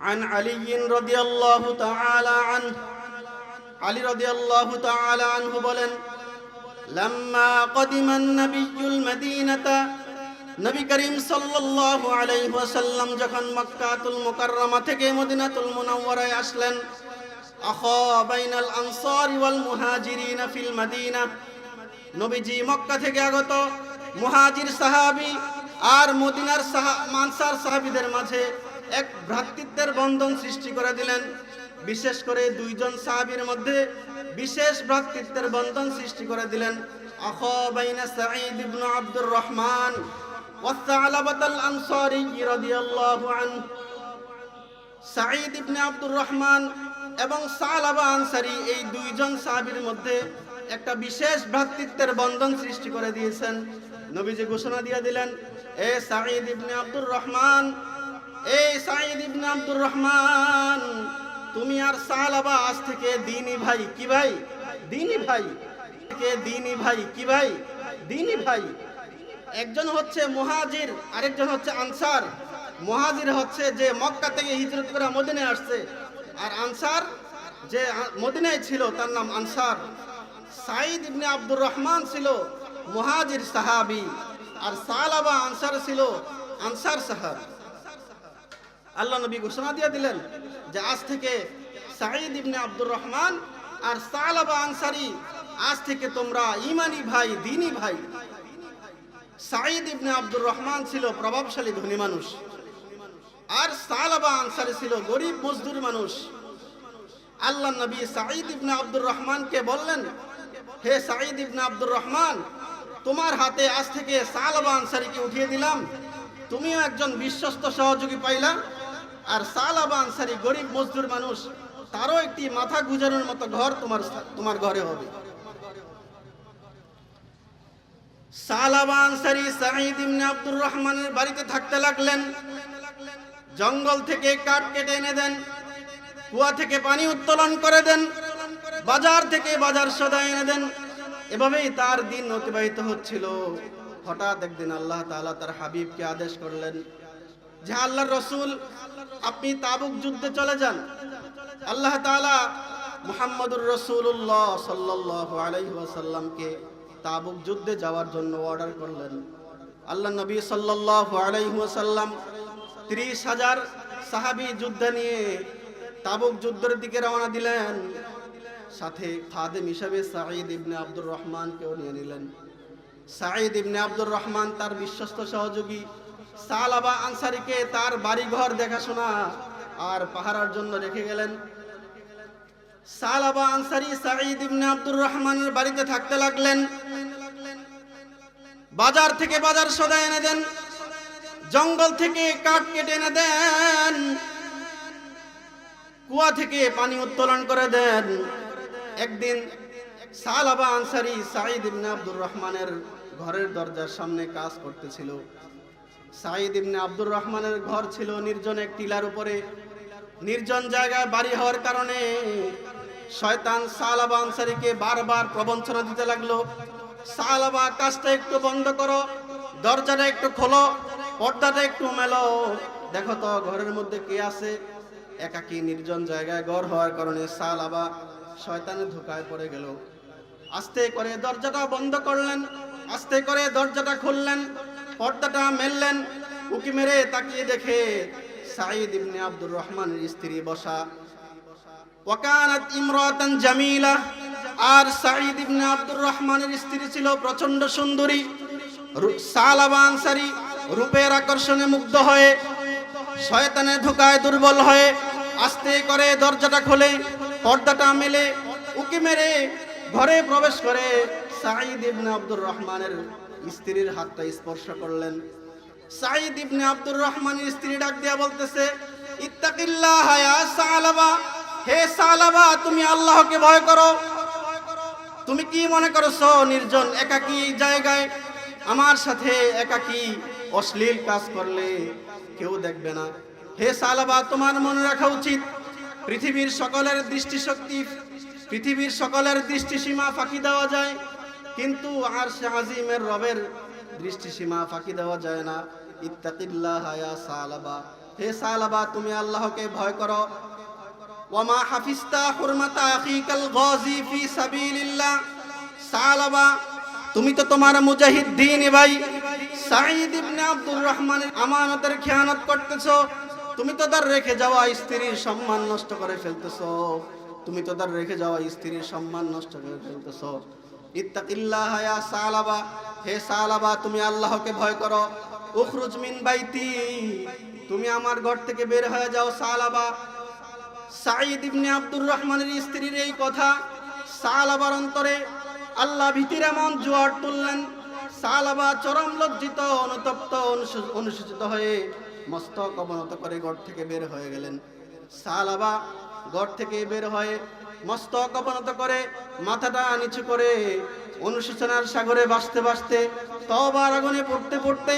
عن علي رضي الله تعالى عنه علي رضي الله تعالى عنه বলেন لما قدم النبي المدينة নবী করিম সাল্লাল্লাহু আলাইহি ওয়াসাল্লাম যখন মক্কাতুল মুকাররমা থেকে মদিনাতুল মুনাওয়ারায় আসলেন আখা বাইনাল আনসার ওয়াল মুহাজিরিন ফিল মদিনা নবীজি মক্কা থেকে আগত মুহাজির সাহাবী আর মদিনার সাহা মানসার সাহাবীদের মাঝে এক ভ্রাতৃত্বের বন্ধন সৃষ্টি করে দিলেন। বিশেষ করে দুইজন সাহাবির মধ্যে বিশেষ ভ্রাতৃত্বের বন্ধন সৃষ্টি করে দিলেন। আখ বাইনা সাঈদ ইবনে আব্দুর রহমান ওয়াসালাবাতাল আনসারী রাদিয়াল্লাহু আনহু। সাঈদ ইবনে আব্দুর রহমান এবং সালাবা আনসারী এই দুইজন সাহাবীর মধ্যে একটা বিশেষ ভ্রাতৃত্বের বন্ধন সৃষ্টি করে দিয়েছেন। নবীজি ঘোষণা দিয়ে দিলেন, এ সাঈদ ইবনে আব্দুর রহমান এই সাঈদ ইবনে আব্দুর রহমান, তুমি আর সালাবা আজ থেকে দিনী ভাই কি ভাই? দিনী ভাই। থেকে দিনী ভাই কি ভাই? দিনী ভাই। একজন হচ্ছে মুহাজির, আরেকজন হচ্ছে আনসার। মুহাজির হচ্ছে যে মক্কা থেকে হিজরত করে মদিনায় আসছে। আর আনসার যে মদিনায় ছিল, তার নাম Ansar. Saeed ibn Abdur Rahman ছিল মুহাজির সাহাবি, আর সালাবা আনসার ছিল আনসার সাহাব। আল্লাহ নবী ঘোষণা দিয়ে দিলেন যে আজ থেকে সাঈদ ইবনে আব্দুর রহমান আর সালাবা আনসারি, আজ থেকে তোমরা ইমানি ভাই, দিনী ভাই। সাঈদ ইবনে আব্দুর রহমান ছিল প্রভাবশালী ধনী মানুষ। আর সালাবা আনসারি ছিল গরিব মজদুর মানুষ। আল্লাহ নবী সাঈদ ইবনে আব্দুর রহমানকে বললেন, হে সাঈদ ইবনে আব্দুর রহমান, তোমার হাতে আজ থেকে সালাবা আনসারিকে উঠিয়ে দিলাম। তুমিও একজন বিশ্বস্ত সহযোগী পাইলা। আর সালাবা আনসারি গরিব, মজদুর মানুষ, তারও একটি মাথা গুজানোর মতো ঘর তোমার তোমার ঘরে হবে। রহমানের বাড়িতে থাকতে লাগলেন। জঙ্গল থেকে কাঠ কেটে এনে দেন, কুয়া থেকে পানি উত্তোলন করে দেন, বাজার থেকে বাজার সদা এনে দেন। এভাবেই তার দিন অতিবাহিত হচ্ছিল। হঠাৎ একদিন আল্লাহ তাআলা তার হাবিবকে আদেশ করলেন যে আল্লাহ রসুল, আপনি তাবুক যুদ্ধে চলে যান। আল্লাহ তাআলা মুহাম্মদুর রসুল্লাহ সাল্লাল্লাহু আলাইহি ওয়াসাল্লামকে তাবুক যুদ্ধে যাওয়ার জন্য অর্ডার করলেন। আল্লাহ নবী সাল্লাল্লাহু আলাইহি ওয়াসাল্লাম ত্রিশ হাজার সাহাবী যুদ্ধ নিয়ে তাবুক যুদ্ধের দিকে রওনা দিলেন। সাথে খাদেম হিসাবে সাঈদ ইবনে আব্দুর রহমানকেও নিয়ে নিলেন। সাঈদ ইবনে আব্দুর রহমান তার বিশ্বস্ত সহযোগী। সালাবা আনসারিকে তার বাড়িঘর দেখাশোনা আর পাহারার জন্য রেখে গেলেন। সালাবা আনসারি সাঈদ ইবনে আব্দুর রহমানের বাড়িতে থাকতে লাগলেন। বাজার থেকে বাজার সদা এনে দেন। জঙ্গল থেকে কাঠ কেটে এনে দেন। কুয়া থেকে পানি উত্তোলন করে দেন। একদিন সালাবা আনসারি সাঈদ ইবনে আব্দুর রহমানের ঘরের দরজার সামনে কাজ করতেছিল। সাঈদ ইবনে আব্দুর রহমানের ঘর ছিল নির্জন এক টিলার উপরে। নির্জন জায়গায় বাড়ি হওয়ার কারণে শয়তান সালাবা আনসারিকে বারবার প্রবঞ্চনা দিতে লাগল। সালাবা কাজটা একটু বন্ধ করো, দরজাটা একটু খোলো, পর্দাটা একটু মেলো। দেখো তো, ঘরের মধ্যে কে আছে? একাকী নির্জন জায়গায় ঘর হওয়ার কারণে সালাবা শয়তানের ধোকায় পড়ে গেল। আস্তে করে দরজাটা বন্ধ করলেন, আস্তে করে দরজাটা খুললেন। পর্দাটা মেললেন, উকি মেরে তাকিয়ে দেখে সাঈদ ইবনে আব্দুর রহমানের স্ত্রী বসা। ওয়াকানাত ইমরাতান জামিলা, আর সাঈদ ইবনে আব্দুর রহমানের স্ত্রী ছিল প্রচণ্ড সুন্দরী, রু- সালাবা আনসারী, রূপের আকর্ষণে মুগ্ধ হয়ে শয়তানের ধোকায় দুর্বল হয়ে, আস্তে করে দরজাটা খোলে, পর্দাটা মেলে, উকি মেরে ঘরে প্রবেশ করে সাঈদ ইবনে আব্দুর রহমানের স্ত্রীর হাতটা স্পর্শ করলেন। সাঈদ ইবনে আব্দুর রহমানের স্ত্রী ডাক দিয়া বলতেছে, ইত্তাকিল্লাহ ইয়া সালাবা, হে সালাবা, তুমি আল্লাহকে ভয় করো। তুমি কি মনে করছ, নির্জন একাকী জায়গায়? আমার সাথে একাকী অশ্লীল কাজ করলে কেউ দেখবে না। হে সালাবা, তোমার মনে রাখা উচিত, পৃথিবীর সকলের দৃষ্টিশক্তি, পৃথিবীর সকলের দৃষ্টিসীমা ফাঁকি দেওয়া যায়। কিন্তু আর সে আজিমের রবের দৃষ্টিসীমা ফাঁকি দেওয়া যায় না। ইত্তাকিল্লাহ ইয়া সালাবা। হে সালাবা, তুমি আল্লাহকে ভয় করো। ওয়ামা হাফিস্তা হুরমাতা আখিকাল গাজী ফি সাবিলিল্লাহ। সালাবা, তুমি তো তোমার মুজাহিদ দিন ভাই। সাঈদ ইবনে আব্দুর রহমানের আমানতের খেয়ানত করতেছো। তুমি তো তার রেখে যাওয়া স্ত্রীর সম্মান নষ্ট করে ফেলতেছো। তুমি তো তার রেখে যাওয়া স্ত্রীর সম্মান নষ্ট করে ফেলতেছো। ইত্তাকিল্লাহ সালাবা, হে সালাবা, তুমি আল্লাহকে ভয় করো। উখরুজ মিন বাইতি, তুমি আমার ঘর থেকে বের হয়ে যাও সালাবা। সাঈদ ইবনে আব্দুর রহমানের স্ত্রীর এই কথা, সালাবার অন্তরে আল্লাহ ভীতির এমন জোয়ার তুললেন। সালাবা চরম লজ্জিত, অনুতপ্ত অনুসূ- অনুসূচিত হয়ে মস্তক অবনত করে ঘর থেকে বের হয়ে গেলেন। সালাবা ঘর থেকে বের হয়ে মস্তক অবনত করে, মাথাটা নিচু করে অনুশোচনার সাগরে বাঁচতে বাঁচতে তবার আগুনে পড়তে পড়তে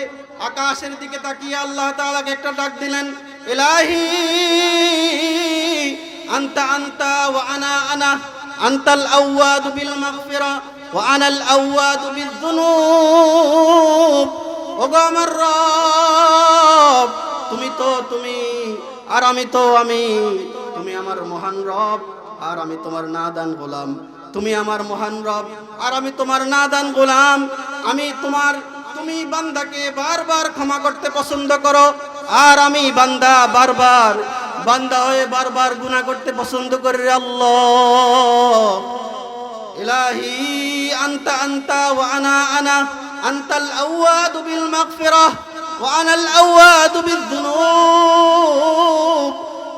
আকাশের দিকে তাকিয়ে আল্লাহ তাআলাকে একটা ডাক দিলেন এলাহি আন্তা আন্তা ও আনা আনা, আন্তাল আউয়া দুবিল মাগফিরা ও আনাল আউয়া দুবিল দুনু ও আমার রব, তুমি তো, তুমি আর আমি তো, আমি, তুমি আমার মহান রব। আর আমি তোমার নাদান গোলাম। তুমি আমার মহান রব, আর আমি তোমার নাদান গোলাম। আমি তোমার, তুমি বান্দাকে বারবার ক্ষমা করতে পছন্দ করো, আর আমি বান্দা বারবার, বান্দা হয়ে বারবার গুনাহ করতে পছন্দ করি আল্লাহ। ইলাহি, আনতা আনতা ওয়া আনা আনা। আনতাল আওয়াদু বিল মাগফিরাহ ওয়া আনাল আওয়াদু বিযুনুব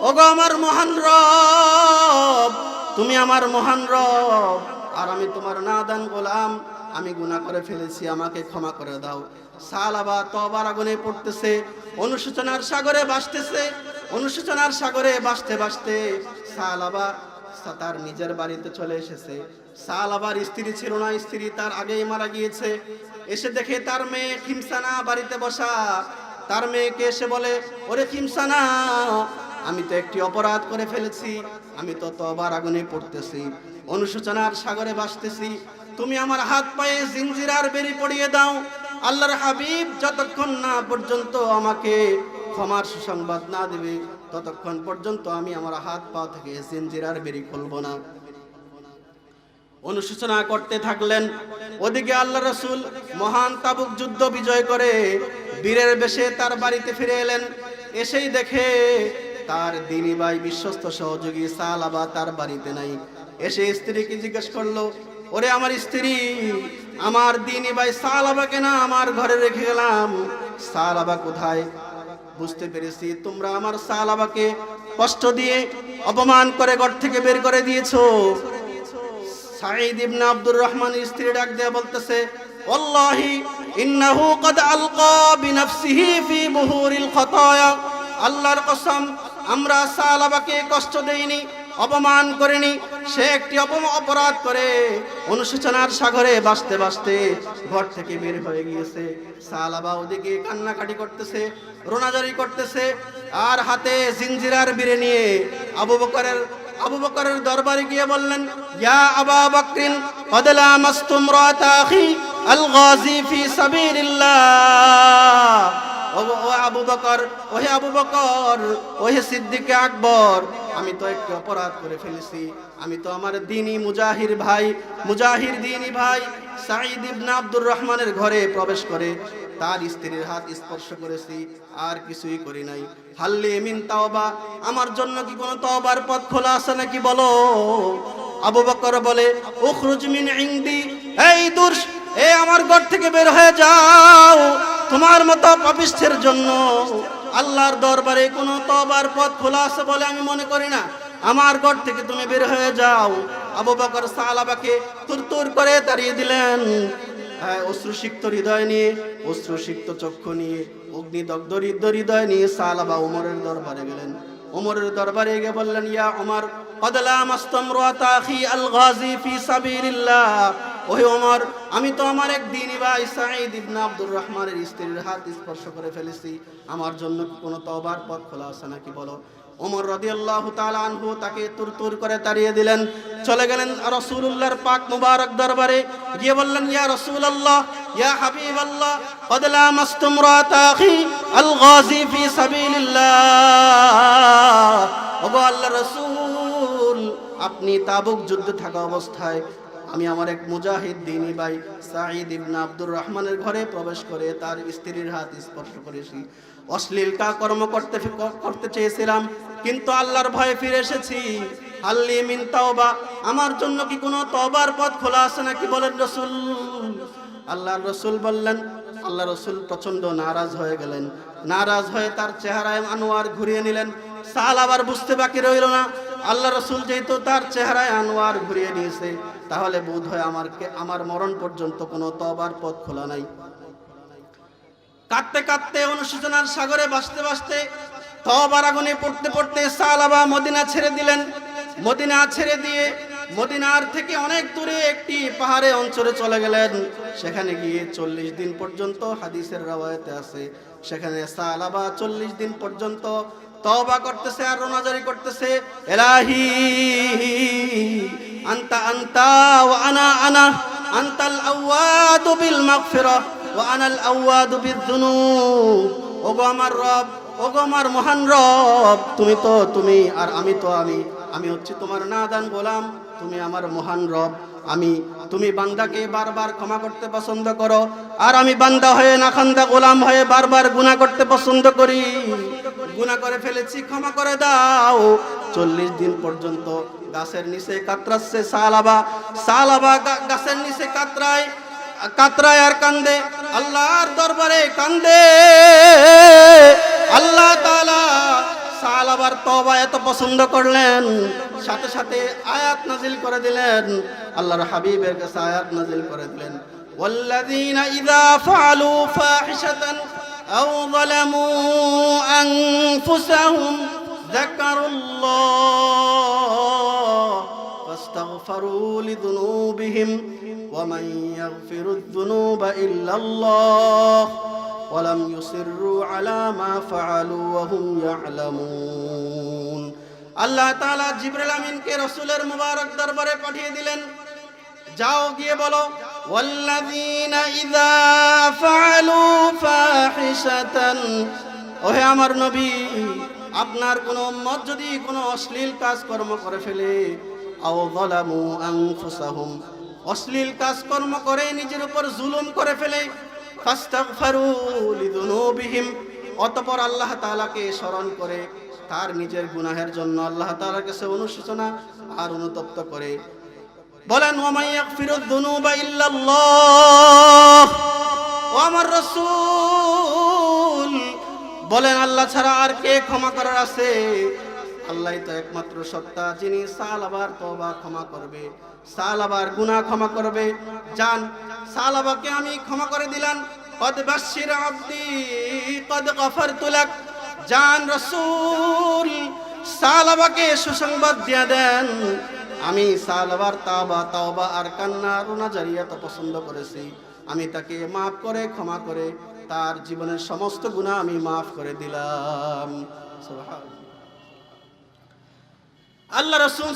ওগো আমার মহান রব, তুমি আমার মহান রব। আর আমি তোমার নাদান গোলাম, আমি গুনাহ করে ফেলেছি, আমাকে ক্ষমা করে দাও। সালাবা তবার আগুনে পড়তেছে, অনুশোচনার সাগরে ভাসতেছে, অনুশোচনার সাগরে ভাসতে ভাসতে সালাবা তার নিজের বাড়িতে চলে এসেছে। সাল আবার স্ত্রী ছিল না, স্ত্রী তার আগেই মারা গিয়েছে। এসে দেখে তার মেয়ে খিমসানা বাড়িতে বসা। তার মেয়েকে এসে বলে, ওরে খিমসানা আমি তো একটি অপরাধ করে ফেলেছি, আমি তো তবার আগুনে পড়তেছি, অনুশোচনার সাগরে ভাসতেছি। তুমি আমার হাত পায়ে জিঞ্জিরার বেরি পড়িয়ে দাও, আল্লাহর হাবিব যতক্ষণ না পর্যন্ত আমাকে ক্ষমার সুসংবাদ না দেবে, ততক্ষণ পর্যন্ত আমি আমার হাত পা থেকে জিঞ্জিরার বেরি খুলবো না। অনুশোচনা করতে থাকলেন, ওদিকে আল্লাহ রসুল মহান তাবুক যুদ্ধ বিজয় করে বীরের বেশে তার বাড়িতে ফিরে এলেন, এসেই দেখে তার দিনী ভাই বিশ্বস্ত সহযোগী সালাবা তার বাড়িতে নাই। এসে স্ত্রীকে জিজ্ঞেস করল, ওরে আমার স্ত্রী, আমার দিনী ভাই সালাবাকে না আমার ঘরে রেখে গেলাম। সালাবা কোথায়? বুঝতে পেরেছি, তোমরা আমার সালাবাকে কষ্ট দিয়ে অপমান করে ঘর থেকে বের করে দিয়েছ। সাঈদ ইবনে আব্দুর রহমানের স্ত্রী ডাক দেয়া বলতেছে, ওয়াল্লাহি, ইন্নাহু قد আলকা বিনফসিহি ফি বুহুরিল খতায়া। আল্লাহর কসম আমরা সালাবাকে কষ্ট দেইনি, অপমান করেনি। সে একটি অপম অপরাধ করে, অনুশোচনার সাগরে বাঁচতে বাঁচতে ঘর থেকে বের হয়ে গিয়েছে। সালাবা ওদিকে কান্নাকাটি করতেছে, রোনাজারি করতেছে, আর হাতে জিঞ্জিরার বিড়ে নিয়ে আবু বকরের আবু বকরের দরবারে গিয়ে বললেন, ইয়া আবা বকরিন কদলা মাস্তুম রাতাখি আল গাজী ফি সাবিলিল্লাহ। আবু বকর আবু বকর আকবর, আমি তো একটি অপরাধ করে ফেলেছি। আমি তো আমার দিনী মুজাহির ভাই, মুজাহির দিনী ভাই সাঈদ ইবনে আব্দুর রহমানের ঘরে প্রবেশ করে তার স্ত্রীর হাত স্পর্শ করেছি, আর কিছুই করি নাই। হাল্লি মিন তাওবা, আমার জন্য কি কোনো তওবার পথ খোলা আছে নাকি বলো? আবু বকর বলে, উখরুজ মিন ইনদি, এই দুর্শ এ আমার ঘর থেকে বের হয়ে যাও। তোমার মতো পাপিষ্ঠের জন্য আল্লাহর দরবারে কোনো তওবার পথ খোলা আছে বলে আমি মনে করি না। আমার ঘর থেকে তুমি বের হয়ে যাও। আবু বকর সালাবাকে তুরতুর করে তাড়িয়ে দিলেন। হ্যাঁ, অশ্রুসিক্ত হৃদয় নিয়ে অশ্রুসিক্ত চক্ষু নিয়ে অগ্নিদগ্ধ হৃদয় নিয়ে সালাবা উমরের দরবারে গেলেন। উমরের দরবারে গিয়ে বললেন ইয়া উমর কদলা মাস্তম রাতা আখি আল গাজী ফি সাবিলিল্লাহ। ওহে ওমর আমি তো আমার এক দিনী ভাই সাঈদ ইবনে আব্দুর রহমানের স্ত্রীর হাত স্পর্শ করে ফেলেছি আমার জন্য কি কোনো তওবার পথ খোলা আছে নাকি বলো ওমর রাদিয়াল্লাহু তাআলা আনহু তাকে তুর তুর করে তাড়িয়ে দিলেন চলে গেলেন রাসূলুল্লাহর পাক মুবারক দরবারে গিয়ে বললেন ইয়া রাসূলুল্লাহ ইয়া হাবিবাল্লাহ قد لامست امرأة أخي الغازي في سبيل الله ওগো আল্লাহ রাসূল আপনি তাবুক যুদ্ধে থাকা অবস্থায় আমি আমার এক মুজাহিদ দিনী ভাই সাঈদ ইবনে আব্দুর রহমানের ঘরে প্রবেশ করে তার স্ত্রীর হাত স্পর্শ করেছি। অশ্লীল কা কর্ম করতে করতে চেয়েছিলাম, কিন্তু আল্লাহর ভয়ে ফিরে এসেছি। আল্লি মিন তাওবা, আমার জন্য কি কোনো তওবার পথ খোলা আছে নাকি বলেন রসুল? আল্লাহর রসুল বললেন আল্লাহ রসুল প্রচণ্ড নারাজ হয়ে গেলেন। নারাজ হয়ে তার চেহারায় আনোয়ার ঘুরিয়ে নিলেন। সাল আবার বুঝতে বাকি রইল না। আল্লাহ রসুল যেহেতু তার চেহারায় আনোয়ার ঘুরিয়ে নিয়েছে তাহলে বোধ হয় আমার আমার মরণ পর্যন্ত কোনো তবার পথ খোলা নাই। কাঁদতে কাঁদতে অনুশোচনার সাগরে বাসতে বাসতে তবার আগুনে পড়তে পড়তে সালাবা মদিনা ছেড়ে দিলেন। মদিনা ছেড়ে দিয়ে মদিনার থেকে অনেক দূরে একটি পাহাড়ে অঞ্চলে চলে গেলেন। সেখানে গিয়ে চল্লিশ দিন পর্যন্ত হাদিসের রাওয়ায়তে আছে। সেখানে সালাবা চল্লিশ দিন পর্যন্ত তবা করতেছে আর রোনাজারি করতেছে। এলাহি আন্তা আন্তা ওয়া আনা আনা আন্তাল আওয়াদু বিল মাগফিরা ওয়া আনাল আওয়াদু বিযুনুব ওগো আমার রব, ওগো আমার মহান রব, তুমি তো, তুমি আর আমি তো আমি। আমি হচ্ছে তোমার নাদান গোলাম, তুমি আমার মহান রব। আমি, তুমি বান্দাকে বারবার ক্ষমা করতে পছন্দ করো, আর আমি বান্দা হয়ে নাখান্দা গোলাম হয়ে বারবার গুনাহ করতে পছন্দ করি। গুনাহ করে ফেলেছি, ক্ষমা করে দাও। চল্লিশ দিন পর্যন্ত গাছের নিচে কাতরাচ্ছে সালাবা সালাবা গা- গাছের নিচে কাতরায় কাতরায় আর কান্দে আল্লাহর দরবারে কান্দে আল্লাহ তাআলা সালাবার তবা এত পছন্দ করলেন সাথে সাথে আয়াত নাজিল করে দিলেন আল্লাহর হাবিবের কাছে আয়াত নাজিল করে দিলেন والذين إذا فعلوا فاحشة أو ظلموا أنفسهم ذكروا الله فاستغفروا لذنوبهم ومن يغفر الذنوب إلا الله ولم يصروا على ما فعلوا وهم يعلمون আল্লাহ তাআলা জিবরাইল আমিনকে রাসূলের মুবারক দরবারে পাঠিয়ে দিলেন যাও গিয়ে বলো ওয়াল্লাযীনা ইযা ফাআলু ফাহিশাতান ওহে আমার নবী আপনার কোন উম্মত যদি কোনো অশ্লীল কাজ কর্ম করে ফেলে, আও যালামু আনফুসাহুম, অশ্লীল কাজ কর্ম করে নিজের উপর জুলুম করে ফেলে, ফাস্তাগফারু লিযুনুবিহিম, অতঃপর আল্লাহ তাআলাকে স্মরণ করে, তার নিজের গুনাহের জন্য আল্লাহ তাআলার কাছে অনুশোচনা আর অনুতপ্ত করে। বলেন ওমাই ইয়াগফিরুদ যুনুবা ইল্লাল্লাহ, ও আমার রাসূল বলেন, আল্লাহ ছাড়া আর কে ক্ষমা করার আছে? আল্লাহই তো একমাত্র সত্তা, যিনি সাল আবার তওবা ক্ষমা করবে। সাল আবার গুনাহ ক্ষমা করবে। জান, সাল আবাকে আমি ক্ষমা করে দিলাম। কদ বাশির আব্দি, কদ গফারতু লাক। জান রাসূল সালাবাকে সুসংবাদ দিয়া দেন। আমি সালাবার তাবা তাওবা আর কান্না রুনা জারিয়াত পছন্দ করেছি। আমি তাকে মাফ করে, ক্ষমা করে তার জীবনের সমস্ত গুনাহ আমি মাফ করে দিলাম। আল্লাহ রাসূল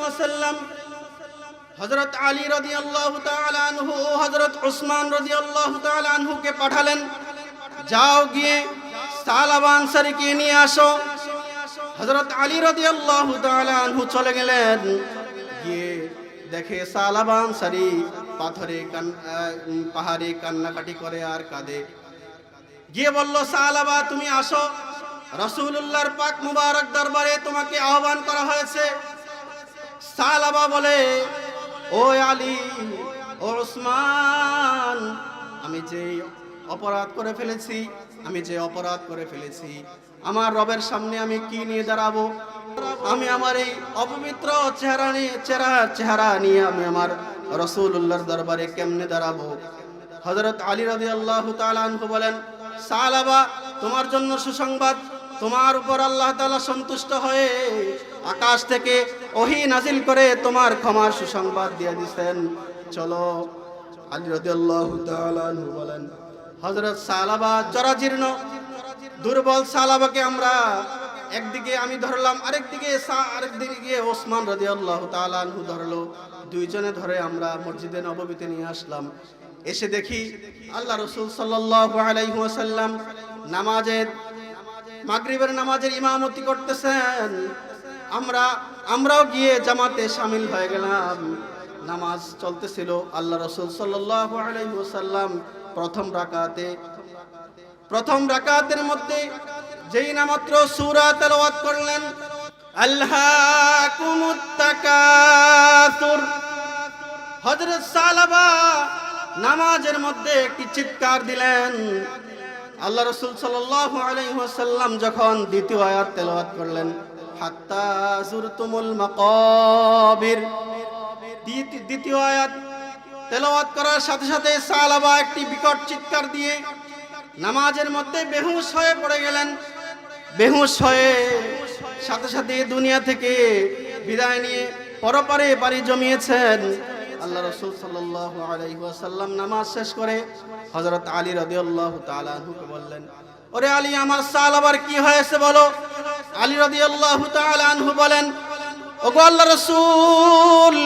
ওয়াসাল্লাম হযরত আলী রাদিয়াল্লাহু তাআলা আনহু ও হযরত উসমান রাদিয়াল্লাহু তাআলা আনহুকে পাঠালেন, যাও গিয়ে সালাবা আনসারীকে নিয়ে আসো। হযরত আলী রাদিয়াল্লাহু তাআলা আনহু চলে গেলেন, গিয়ে দেখে সালাবা আনসারী পাথরে পাহাড়ে কান্নাকাটি করে আর কাঁদে। গিয়ে বলল সালাবা তুমি আসো। রাসূলুল্লাহর পাক মুবারক দরবারে তোমাকে আহ্বান করা হয়েছে। সালাবা বলে, ও আলী, ও ওসমান আমি যে অপরাধ করে ফেলেছি, আমি যে অপরাধ করে ফেলেছি, আমার রবের সামনে আমি কি নিয়ে দাঁড়াবো? আমি আমার এই অপবিত্র চেহারা নিয়ে চেহারা চেহারা নিয়ে আমি আমার রসুল্লাহর দরবারে কেমনে দাঁড়াবো? হজরত আলী রাজি আল্লাহ তালু বলেন, সালাবা, তোমার জন্য সুসংবাদ, তোমার উপর আল্লাহ তাআলা সন্তুষ্ট হয়ে আকাশ থেকে ওহি নাজিল করে তোমার ক্ষমার সুসংবাদ দিয়ে দিছেন। চলো, আলী রাজি আল্লাহ বলেন হজরত সালাবা, জরাজীর্ণ, দুর্বল সালাবাকে আমরা একদিকে আমি ধরলাম, আরেকদিকে আরেকদিকে ওসমান রাজি আল্লাহ তালু ধরলো। দুইজনে ধরে আমরা মসজিদে নববীতে নিয়ে আসলাম। এসে দেখি আল্লাহ রসুল ওয়াসাল্লাম নামাজের, মাগরিবের নামাজের ইমামতি করতেছেন। আমরা, আমরাও গিয়ে জামাতে সামিল হয়ে গেলাম। নামাজ চলতেছিল আল্লাহ রসুল ওয়াসাল্লাম প্রথম রাকাতে। প্রথম রাকাতের মধ্যে যেই না মাত্র সূরা তেলাওয়াত করলেন আল্লাহকুমুত নামাজের মধ্যে একটি চিৎকার দিলেন। আল্লাহ যখন দ্বিতীয় আয়াত তেলাওয়াত করলেন দ্বিতীয় আয়াত তেলাওয়াত করার সাথে সাথে সালাবা একটি বিকট চিৎকার দিয়ে নামাজের মধ্যে বেহুশ হয়ে পড়ে গেলেন। বেহুশ হয়ে সাথে সাথে দুনিয়া থেকে বিদায় নিয়ে পরপারে বাড়ি জমিয়েছেন। আল্লাহ রসুল ওয়াসাল্লাম নামাজ শেষ করে হযরত আলী তাআলা আনহুকে বললেন, ওরে আলী, আমার সাল আবার কি হয়েছে বলো? আলী তাআলা আনহু বলেন, ওগো আল্লাহ রসুল,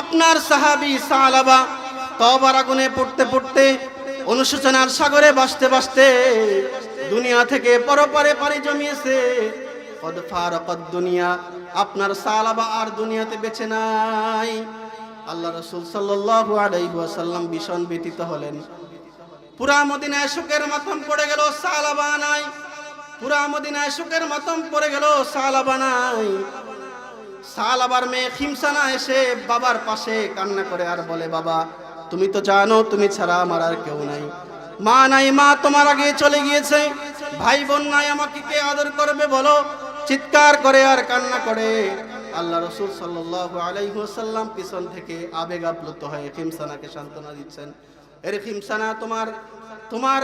আপনার সাহাবী সালাবা তবার আগুনে পড়তে পড়তে অনুশোচনার সাগরে বাসতে বাসতে দুনিয়া থেকে পরপারে পাড়ি জমিয়েছে। কদ ফারাকাত দুনিয়া, আপনার সালাবা আর দুনিয়াতে বেছে নাই। আল্লাহ রাসূল ওয়াসাল্লাম ভীষণ ব্যতীত হলেন। পুরা মদিনায় শোকের মাতম পড়ে গেল সালাবা নাই। পুরা মদিনায় শোকের মাতম পড়ে গেল সালাবা নাই। সালাবার মেয়ে খিমসানা এসে বাবার পাশে কান্না করে আর বলে, বাবা, তুমি তো জানো, তুমি ছাড়া আমার আর কেউ নাই। মা নাই, মা তোমার আগে চলে গিয়েছে। ভাই বোন নাই, আমাকে কে আদর করবে বলো? চিৎকার করে আর কান্না করে। আল্লাহ রসুল সাল্লাল্লাহু আলাইহি পিছন থেকে আবেগ আপ্লুত হয়ে খিমসানাকে সান্ত্বনা দিচ্ছেন। এর খিমসানা তোমার তোমার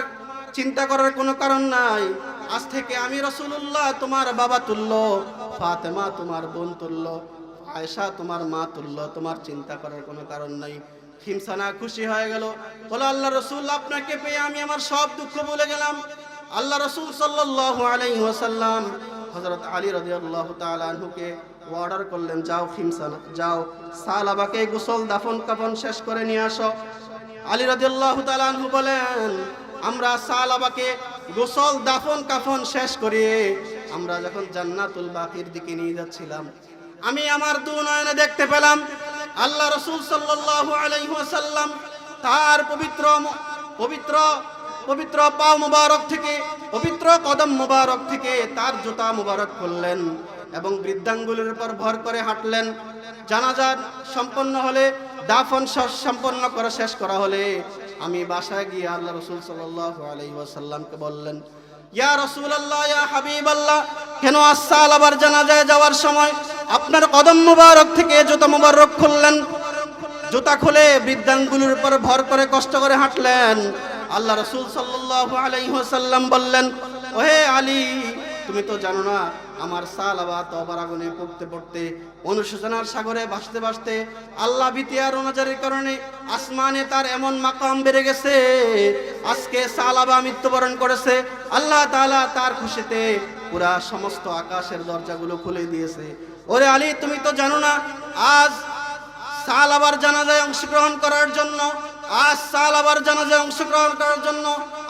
চিন্তা করার কোনো কারণ নাই। আজ থেকে আমি রসুল্লাহ তোমার বাবা তুল্য, ফাতেমা তোমার বোন তুল্য, আয়েশা তোমার মা তুল্য, তোমার চিন্তা করার কোনো কারণ নাই। হিমসানা খুশি হয়ে গেল। বলো, আল্লাহ রসুল, আপনাকে পেয়ে আমি আমার সব দুঃখ বলে গেলাম। আল্লাহ রসুল ওয়াসাল্লাম হযরত আলী রাদিয়াল্লাহু তাআলা আনহুকে অর্ডার করলেন, যাও খিমসানা যাও, সালাবাকে গোসল, দাফন, কাফন শেষ করে নিয়ে আসো। আলী রাদিয়াল্লাহু তাআলা আনহু বলেন, আমরা সালাবাকে গোসল, দাফন, কাফন শেষ করে আমরা যখন জান্নাতুল বাকির দিকে নিয়ে যাচ্ছিলাম, আমি আমার দু নয়নে দেখতে পেলাম আল্লাহ রসুল সাল্লাল্লাহু আলাইহি তার পবিত্র পবিত্র পবিত্র পা মুবারক থেকে, পবিত্র কদম মুবারক থেকে তার জুতা মুবারক খুললেন এবং বৃদ্ধাঙ্গুলের উপর ভর করে হাঁটলেন। জানাজা সম্পন্ন হলে, দাফন সম্পন্ন করা শেষ করা হলে আমি বাসায় গিয়ে আল্লাহ রসুল ওয়াসাল্লামকে বললেন, ইয়া রাসূলুল্লাহ, ইয়া হাবিব আল্লাহ কেন আসসাল আবার জানাজায় যাওয়ার সময় আপনার কদম মুবারক থেকে জুতা মুবারক খুললেন। জুতা খুলে বৃদ্ধাঙ্গুলির উপর ভর করে কষ্ট করে হাঁটলেন। আল্লাহ রসুল সাল্লাল্লাহু আলাইহি ওয়াসাল্লাম বললেন, ওহে আলী, তুমি তো জানো না, আমার সালাবা তবার আগুনে পড়তে পড়তে, অনুশোচনার সাগরে ভাসতে ভাসতে, আল্লাহ ভীতি আর অনাচারের কারণে আসমানে তার এমন মাকাম বেড়ে গেছে। আজকে সালাবা মৃত্যুবরণ করেছে। আল্লাহ তাআলা তার খুশিতে পুরা সমস্ত আকাশের দরজাগুলো খুলে দিয়েছে। ওরে আলী, তুমি তো জানো না, আজ সাল আবার জানাজায় অংশগ্রহণ করার জন্য, আজ সাল আবার জানাজায় অংশগ্রহণ করার জন্য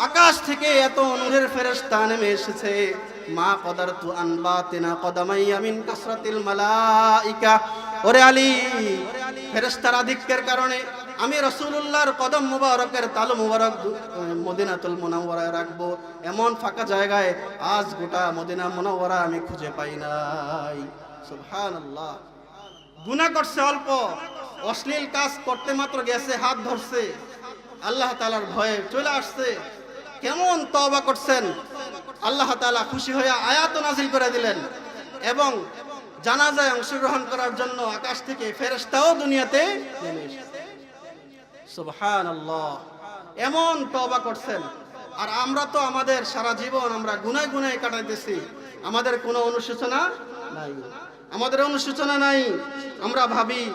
আকাশ থেকে এত নূরের ফেরেশতা নেমে এসেছে। মা কদার তু আনবা আনবাতিনা কদামাইয়া মিন কাসরাতিল মালাইকা। ওরে আলী, ফেরেশতার আধিক্যের কারণে আমি রসুল্লাহর কদম মুবারকের তালু মুবারক মদিনাতুল মুনাওয়ারায় রাখব। এমন ফাঁকা জায়গায় আজ গোটা মদিনা মুনাওয়ারা আমি খুঁজে পাই নাই। গুণা করছে অল্প। অশ্লীল কাজ করতে মাত্র গেছে, হাত ধরছে। আল্লাহ তালার ভয়ে চলে আসছে। কেমন তবা করছেন? আল্লাহ তালা খুশি হয়ে আয়াত নাজিল করে দিলেন। এবং জানাজায় অংশগ্রহণ করার জন্য আকাশ থেকে ফেরেশতাও দুনিয়াতে নেমে এসেছে। সুবহানাল্লাহ। এমন তবা করছেন। আর আমরা তো আমাদের সারা জীবন আমরা গুনায় গুনায় কাটাইতেছি। আমাদের কোনো অনুশোচনা নাই। আমাদের অনুশোচনা নাই। আমরা ভাবি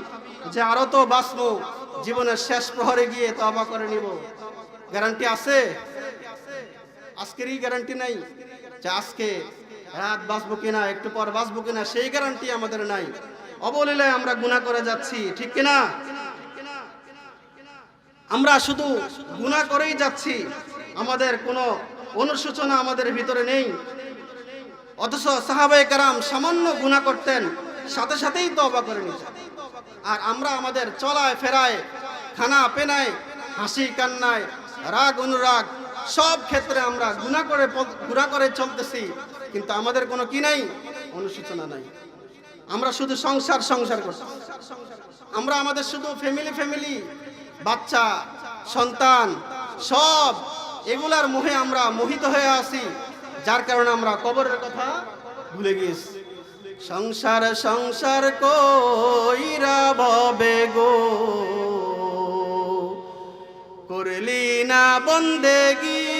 যে আরও তো বাঁচবো, জীবনের শেষ প্রহরে গিয়ে তবা করে নিব। গ্যারান্টি আছে? আজকেরই গ্যারান্টি নাই যে আজকে রাত বাঁচবো কিনা, একটু পর বাঁচবো কিনা, সেই গ্যারান্টি আমাদের নাই। অবলীলায় আমরা গুণা করে যাচ্ছি, ঠিক কিনা? আমরা শুধু গুণা করেই যাচ্ছি। আমাদের কোনো অনুশোচনা আমাদের ভিতরে নেই। অথচ সাহাবায়ে কারাম সামান্য গুণা করতেন, সাথে সাথেই তবা করে নিতেন। আর আমরা আমাদের চলায় ফেরায়, খানা পেনায়, হাসি কান্নায়, রাগ, অনুরাগ, সব ক্ষেত্রে আমরা গুণা করে গুণা করে চলতেছি। কিন্তু আমাদের কোনো কি নাই? অনুশোচনা নাই। আমরা শুধু সংসার সংসার করছি। আমরা আমাদের শুধু ফ্যামিলি ফ্যামিলি বাচ্চা, সন্তান, সব এগুলার মোহে আমরা মোহিত হয়ে আসি যার কারণে আমরা কবরের কথা ভুলে গিয়েছি। সংসার সংসার কইরা ভবে গো? করলি না বন্দেগি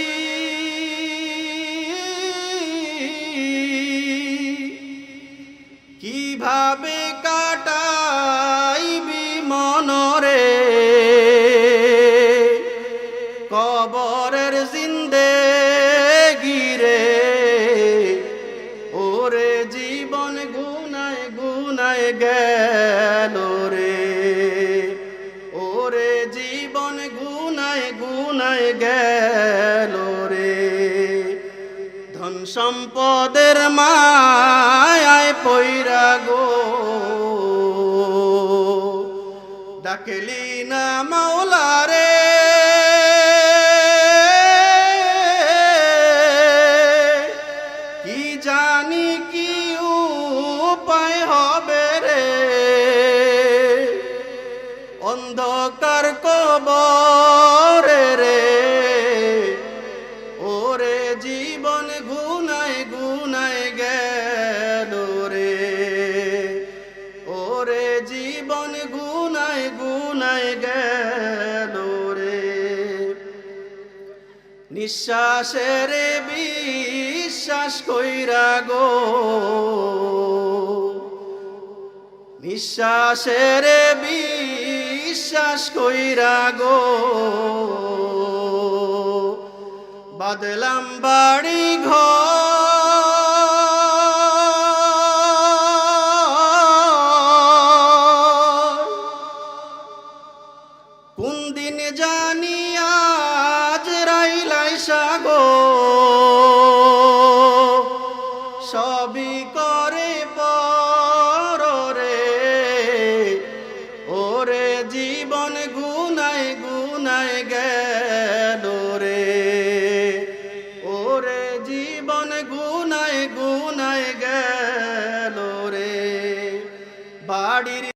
নিঃশ্বাসের বিশ্বাস কইরা গো। বিশ্বাসের বিশ্বাস কইরা গো। বাদলাম বাড়ি ঘর